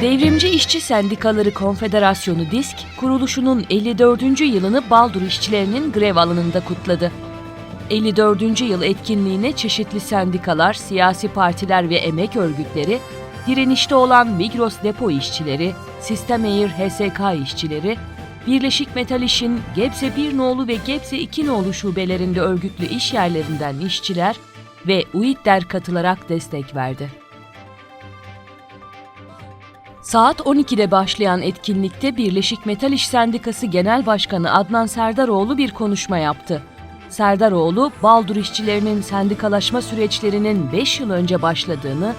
Devrimci İşçi Sendikaları Konfederasyonu DİSK, kuruluşunun 54. yılını Baldur işçilerinin grev alanında kutladı. 54. yıl etkinliğine çeşitli sendikalar, siyasi partiler ve emek örgütleri, direnişte olan Migros depo işçileri, Sistem Air HSK işçileri, Birleşik Metal İş'in Gebze 1 nolu ve Gebze 2 nolu şubelerinde örgütlü iş yerlerinden işçiler ve UİT'ler katılarak destek verdi. Saat 12'de başlayan etkinlikte Birleşik Metal İş Sendikası Genel Başkanı Adnan Serdaroğlu bir konuşma yaptı. Serdaroğlu, Baldur işçilerinin sendikalaşma süreçlerinin 5 yıl önce başladığını,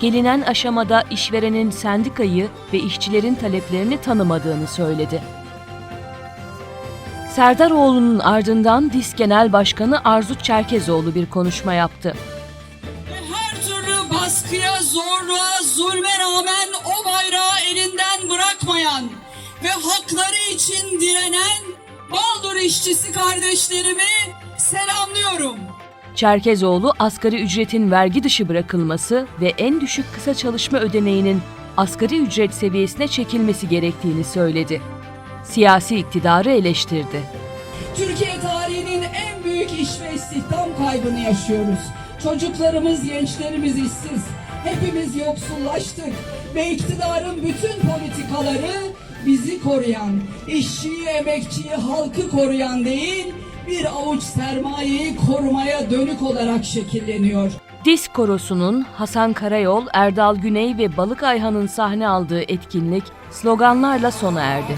gelinen aşamada işverenin sendikayı ve işçilerin taleplerini tanımadığını söyledi. Serdaroğlu'nun ardından DİS Genel Başkanı Arzu Çerkezoğlu bir konuşma yaptı. Her türlü baskıya, zorluğa, zulme rağmen o bayrağı elinden bırakmayan ve hakları için direnen Baldur işçisi kardeşlerimi selamlıyorum. Çerkezoğlu asgari ücretin vergi dışı bırakılması ve en düşük kısa çalışma ödeneğinin asgari ücret seviyesine çekilmesi gerektiğini söyledi. Siyasi iktidarı eleştirdi. Türkiye tarihinin en büyük iş ve istihdam kaybını yaşıyoruz. Çocuklarımız, gençlerimiz işsiz. Hepimiz yoksullaştık ve iktidarın bütün politikaları bizi koruyan, işçiyi, emekçiyi, halkı koruyan değil, bir avuç sermayeyi korumaya dönük olarak şekilleniyor. Disk Korosu'nun Hasan Karayol, Erdal Güney ve Balık Ayhan'ın sahne aldığı etkinlik sloganlarla sona erdi.